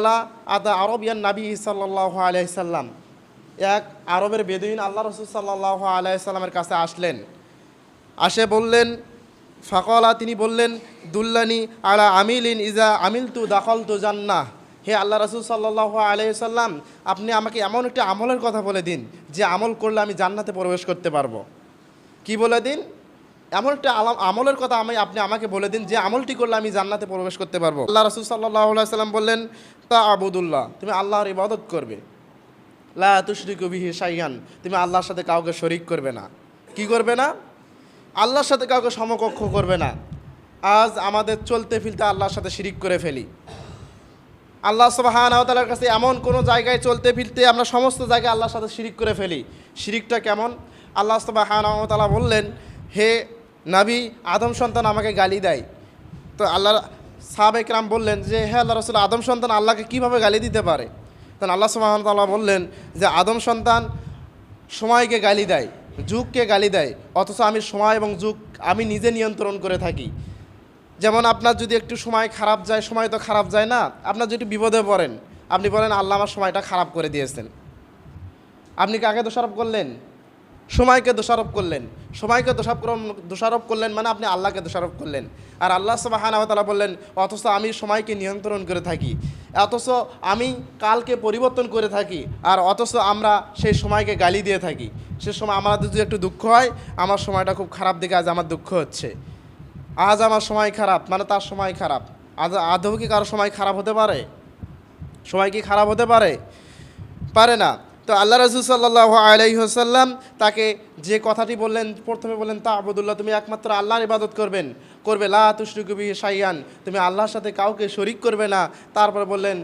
আলা আদা আরবিয়ান নাবী সাল্লাহ আলাইসাল্লাম এক আরবের বেদুইন আল্লাহ রসুল সাল্লাহ আলাইসাল্লামের কাছে আসলেন। আসে বললেন, ফাকলা তিনি বললেন, দুল্লানি আলা আমিলিন ইজা আমিল তু দাখল তু জান্না হে আল্লাহ রসুল সাল্লাহ আলাইসাল্লাম আপনি আমাকে এমন একটি আমলের কথা বলে দিন, যে আমল করলে আমি জান্নাতে প্রবেশ করতে পারব। কি বলে দিন? এমন একটা আমলের কথা আমি আপনি আমাকে বলে দিন যে আমলটি করলে আমি জান্নাতে প্রবেশ করতে পারব। আল্লাহ রসুল সাল্লাহ সাল্লাম বললেন তা আবুদুল্লাহ তুমি আল্লাহর ইবাদত করবে। লা তুশরিকু বিহি শাইয়ান তুমি আল্লাহর সাথে কাউকে শরিক করবে না। কি করবে না? আল্লাহর সাথে কাউকে সমকক্ষ করবে না। আজ আমাদের চলতে ফিরতে আল্লাহর সাথে শিরিক করে ফেলি। আল্লাহ সুবাহানার কাছে এমন কোনো জায়গায় চলতে ফিরতে আমরা সমস্ত জায়গায় আল্লাহর সাথে শিরিক করে ফেলি। শিরিকটা কেমন? আল্লাহ সুবাহানাহতালা বললেন, হে নাবি আদম সন্তান আমাকে গালি দেয়। তো আল্লাহ সাহাবেক রাম বললেন যে হ্যাঁ আল্লাহ রসুল, আদম সন্তান আল্লাহকে কীভাবে গালি দিতে পারে? তখন আল্লাহ সুবাহতাল্লাহ বললেন যে, আদম সন্তান সময়কে গালি দেয়, যুগকে গালি দেয়, অথচ আমি সময় এবং যুগ আমি নিজে নিয়ন্ত্রণ করে থাকি। যেমন আপনার যদি একটু সময় খারাপ যায়, সময় তো খারাপ যায় না। আপনার যদি বিপদে পড়েন, আপনি বলেন, আল্লাহ আমার সময়টা খারাপ করে দিয়েছেন। আপনি কাকে দোষারোপ করলেন? সময়কে দোষারোপ করলেন। সময়কে দোষারোপ দোষারোপ করলেন মানে আপনি আল্লাহকে দোষারোপ করলেন। আর আল্লাহ সুবাহানাহতালা বললেন, অথচ আমি সময়কে নিয়ন্ত্রণ করে থাকি, অথচ আমি কালকে পরিবর্তন করে থাকি, আর অথচ আমরা সেই সময়কে গালি দিয়ে থাকি। সে সময় আমাদের যদি একটু দুঃখ হয়, আমার সময়টা খুব খারাপ দিকে আজ আমার দুঃখ হচ্ছে। আজ আমার সময় খারাপ মানে তার সময় খারাপ। আজ আদৌ কি কারও সময় খারাপ হতে পারে? সময় কি খারাপ হতে পারে? পারে না। তো আল্লাহ রাজু সাল্লাহ আলাইহসাল্লাম তাকে যে কথাটি বললেন, প্রথমে বললেন, তা আবদুল্লাহ, তুমি একমাত্র আল্লাহর ইবাদত করবেন। করবে, লা তুষ্ণুকবি সাইয়ান তুমি আল্লাহর সাথে কাউকে শরিক করবে না। তারপর বললেন